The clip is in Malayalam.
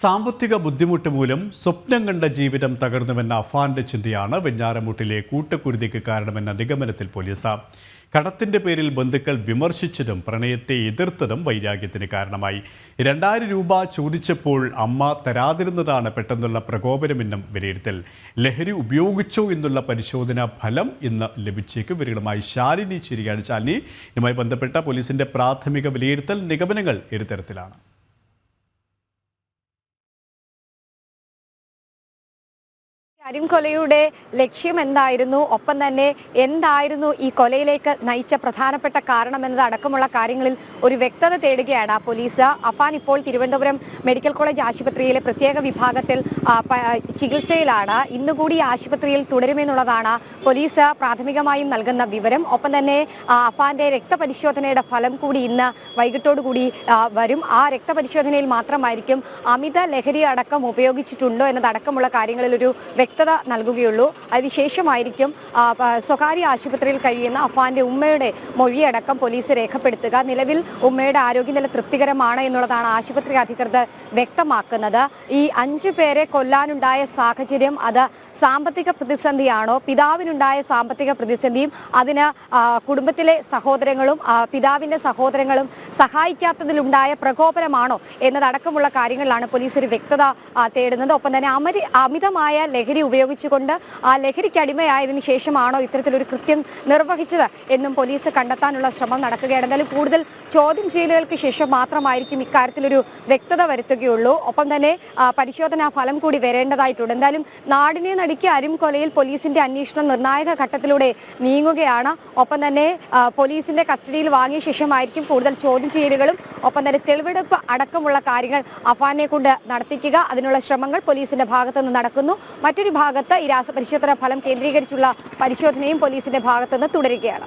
സാമ്പത്തിക ബുദ്ധിമുട്ട് മൂലം സ്വപ്നം കണ്ട ജീവിതം തകർന്നുവെന്ന അഫാന്റെ ചിന്തയാണ് വെഞ്ഞാറമൂട്ടിലെ കൂട്ടക്കുരുതിക്ക് കാരണമെന്ന നിഗമനത്തിൽ പോലീസ്. കടത്തിന്റെ പേരിൽ ബന്ധുക്കൾ വിമർശിച്ചതും പ്രണയത്തെ എതിർത്തതും വൈരാഗ്യത്തിന് കാരണമായി. രണ്ടായിരം രൂപ ചോദിച്ചപ്പോൾ അമ്മ തരാതിരുന്നതാണ് പെട്ടെന്നുള്ള പ്രകോപനമെന്നും വിലയിരുത്തൽ. ലഹരി ഉപയോഗിച്ചോ എന്നുള്ള പരിശോധനാ ഫലം ഇന്ന് ലഭിച്ചേക്കും. വിവരങ്ങളുമായി ശാലിനി ചിരിയാണ് ശാലിനി ഇതുമായി ബന്ധപ്പെട്ട പോലീസിന്റെ പ്രാഥമിക വിലയിരുത്തൽ നിഗമനങ്ങൾ ഇരുതരത്തിലാണ് അരിംകൊലയുടെ ലക്ഷ്യം എന്തായിരുന്നു ഒപ്പം തന്നെ എന്തായിരുന്നു ഈ കൊലയിലേക്ക് നയിച്ച പ്രധാനപ്പെട്ട കാരണം എന്നതടക്കമുള്ള കാര്യങ്ങളിൽ ഒരു വ്യക്തത തേടുകയാണ് പോലീസ്. അഫാൻ ഇപ്പോൾ തിരുവനന്തപുരം മെഡിക്കൽ കോളേജ് ആശുപത്രിയിലെ പ്രത്യേക വിഭാഗത്തിൽ ചികിത്സയിലാണ്. ഇന്നുകൂടി ആശുപത്രിയിൽ തുടരുമെന്നുള്ളതാണ് പോലീസ് പ്രാഥമികമായും നൽകുന്ന വിവരം. ഒപ്പം തന്നെ അഫാന്റെ രക്തപരിശോധനയുടെ ഫലം കൂടി ഇന്ന് വൈകിട്ടോടുകൂടി വരും. ആ രക്തപരിശോധനയിൽ മാത്രമായിരിക്കും അമിത ലഹരി അടക്കം ഉപയോഗിച്ചിട്ടുണ്ടോ എന്നതടക്കമുള്ള കാര്യങ്ങളിൽ ഒരു വ്യക്തത നൽകുകയുള്ളൂ. അതിനുശേഷമായിരിക്കും സ്വകാര്യ ആശുപത്രിയിൽ കഴിയുന്ന അഫാന്റെ ഉമ്മയുടെ മൊഴിയടക്കം പോലീസ് രേഖപ്പെടുത്തുക. നിലവിൽ ഉമ്മയുടെ ആരോഗ്യനില തൃപ്തികരമാണ് എന്നുള്ളതാണ് ആശുപത്രി അധികൃതർ വ്യക്തമാക്കുന്നത്. ഈ അഞ്ചു പേരെ കൊല്ലാനുണ്ടായ സാഹചര്യം അത് സാമ്പത്തിക പ്രതിസന്ധിയാണോ? പിതാവിനുണ്ടായ സാമ്പത്തിക പ്രതിസന്ധിയും അതിന് കുടുംബത്തിലെ സഹോദരങ്ങളും പിതാവിന്റെ സഹോദരങ്ങളും സഹായിക്കാത്തതിലുണ്ടായ പ്രകോപനമാണോ എന്നതടക്കമുള്ള കാര്യങ്ങളിലാണ് പോലീസ് ഒരു വ്യക്തത തേടുന്നത്. ഒപ്പം തന്നെ അമിതമായ ലഹരി ഉപയോഗിച്ചുകൊണ്ട് ആ ലഹരിക്ക് അടിമയായതിനു ശേഷമാണോ ഇത്തരത്തിലൊരു കൃത്യം നിർവഹിച്ചത് എന്നും പോലീസ് കണ്ടെത്താനുള്ള ശ്രമം നടക്കുകയാണ്. എന്തായാലും കൂടുതൽ ചോദ്യം ചെയ്യലുകൾക്ക് ശേഷം മാത്രമായിരിക്കും ഇക്കാര്യത്തിലൊരു വ്യക്തത വരുത്തുകയുള്ളൂ. ഒപ്പം തന്നെ പരിശോധനാ ഫലം കൂടി വരേണ്ടതായിട്ടുണ്ട്. എന്തായാലും നാടിനെ നടുക്കി അരും കൊലയിൽ പോലീസിന്റെ അന്വേഷണം നിർണായക ഘട്ടത്തിലൂടെ നീങ്ങുകയാണ്. ഒപ്പം തന്നെ പോലീസിന്റെ കസ്റ്റഡിയിൽ വാങ്ങിയ ശേഷമായിരിക്കും കൂടുതൽ ചോദ്യം ചെയ്യലുകളും. ഒപ്പം തന്നെ തെളിവെടുപ്പ് അടക്കമുള്ള കാര്യങ്ങൾ അഫാനെ കൊണ്ട് നടത്തിക്കുക. അതിനുള്ള ശ്രമങ്ങൾ പോലീസിന്റെ ഭാഗത്തുനിന്ന് നടക്കുന്നു. മറ്റൊരു ഭാഗത്ത് ഈ രാസപരിശോധന ഫലം കേന്ദ്രീകരിച്ചുള്ള പരിശോധനയും പോലീസിന്റെ ഭാഗത്തുനിന്ന് തുടരുകയാണ്.